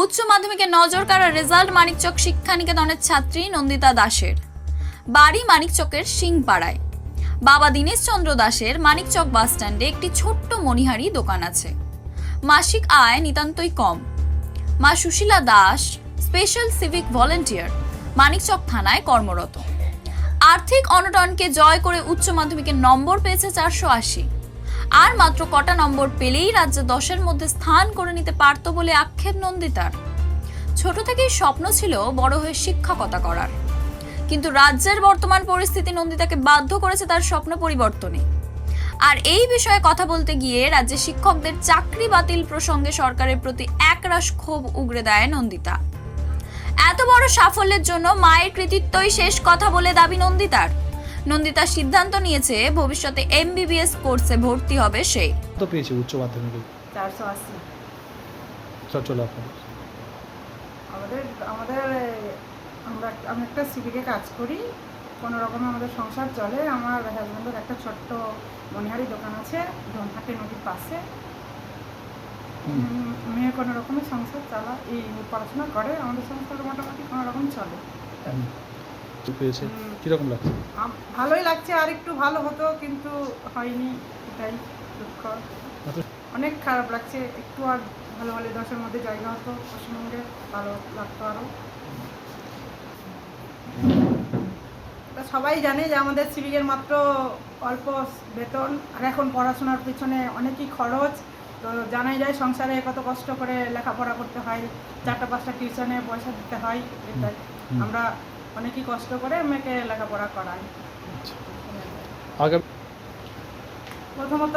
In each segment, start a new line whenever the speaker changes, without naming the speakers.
উচ্চ মাধ্যমিকে নজর কাড়া রেজাল্ট মানিকচক শিক্ষা নিকেতনের ছাত্রী নন্দিতা দাসের। বাড়ি মানিকচকের সিংপাড়ায়। বাবা দীনেশ চন্দ্র দাসের মানিকচক বাস স্ট্যান্ডে একটি ছোট্ট মণিহারি দোকান আছে। মাসিক আয় নিতান্তই কম। মা Sushila Das, special civic volunteer, Manikchak থানায় কর্মরত। আর্থিক অনটনকে জয় করে উচ্চ মাধ্যমিকের নম্বর পেয়েছে চারশো আশি। আর মাত্র কটা নম্বর পেলেই রাজ্যে দশের মধ্যে স্থান করে নিতে পারত বলে আক্ষেপ নন্দিতার। ছোট থেকেই স্বপ্ন ছিল বড় হয়ে শিক্ষকতা করার। কিন্তু রাজ্যের বর্তমান পরিস্থিতি নন্দিতাকে বাধ্য করেছে তার স্বপ্ন পরিবর্তনে। আর এই বিষয়ে কথা বলতে গিয়ে রাজ্যে শিক্ষকদের চাকরি বাতিল প্রসঙ্গে সরকারের প্রতি একরাশ ক্ষোভ উগরে দেয় নন্দিতা। এত বড় সাফল্যের জন্য মায়ের কৃতিত্বই শেষ কথা বলে দাবি নন্দিতার। নন্দিতা সিদ্ধান্ত নিয়েছে ভবিষ্যতে এমবিবিএস কোর্সে ভর্তি হবে সে।
কত পেয়েছে উচ্চ মাধ্যমিকে?
চারশো আশি।
চঞ্চল আপনার
আমাদের আমাদের আমরা আমি একটা সিভিকে কাজ করি কোনো রকমে আমাদের সংসার চলে। আমার হাজব্যান্ডের একটা ছোট্ট মনিহারি দোকান আছে ধনহাটি নদীর পাশে। মেয়ে কোনো রকমের সংসার চালা এই পড়াশোনা করে আমাদের সংসার মোটামুটি কোনো রকম চলে।
তো পেয়েছে। কীরকম লাগছে?
ভালোই লাগছে আর একটু ভালো হতো কিন্তু হয়নি এটাই দুঃখ।
আচ্ছা।
অনেক খারাপ লাগছে একটু আর ভালো হলে দশের মধ্যে জায়গা হতো পশ্চিমবঙ্গে ভালো লাগতো আরও সবাই জানে যে আমাদের সিভিকের মাত্র অল্প বেতন আর এখন পড়াশোনার পিছনে অনেকই খরচ। তো জানাই যায় সংসারে কত কষ্ট করে লেখাপড়া করতে হয় চারটা পাঁচটা টিউশনে পয়সা দিতে হয় এটাই। আমরা অনেকই কষ্ট করে মেয়েকে লেখাপড়া করাই
আগামী
প্রথমত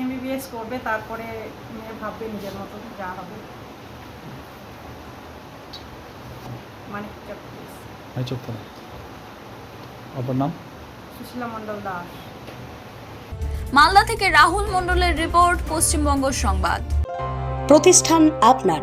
এমবিবিএস করবে তারপরে মেয়ে ভাববে নিজের মতো যা হবে। মানিক চক্রবর্তী,
আপনার নাম?
সুশীলা মণ্ডল দাস।
মালদা থেকে রাহুল মণ্ডলের রিপোর্ট পশ্চিমবঙ্গ সংবাদ।
প্রতিষ্ঠান আপনার।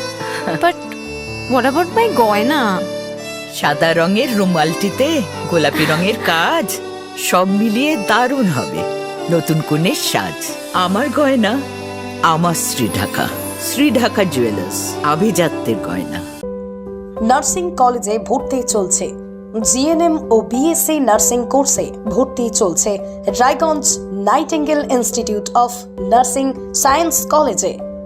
But what about my goina?
সাদা রঙের রুমালটিতে গোলাপি রঙের কাজ সব মিলিয়ে দারুণ হবে। নতুন কনের সাজ আমার গয়না আমার শ্রী ঢাকা শ্রী ঢাকা জুয়েলার্স আভিজাত্যের গয়না।
নার্সিং কলেজে ভর্তি চলছে। জিএনএম ও বিএসসি নার্সিং কোর্সে ভর্তি চলছে Raiganj Nightingale institute of nursing science কলেজে।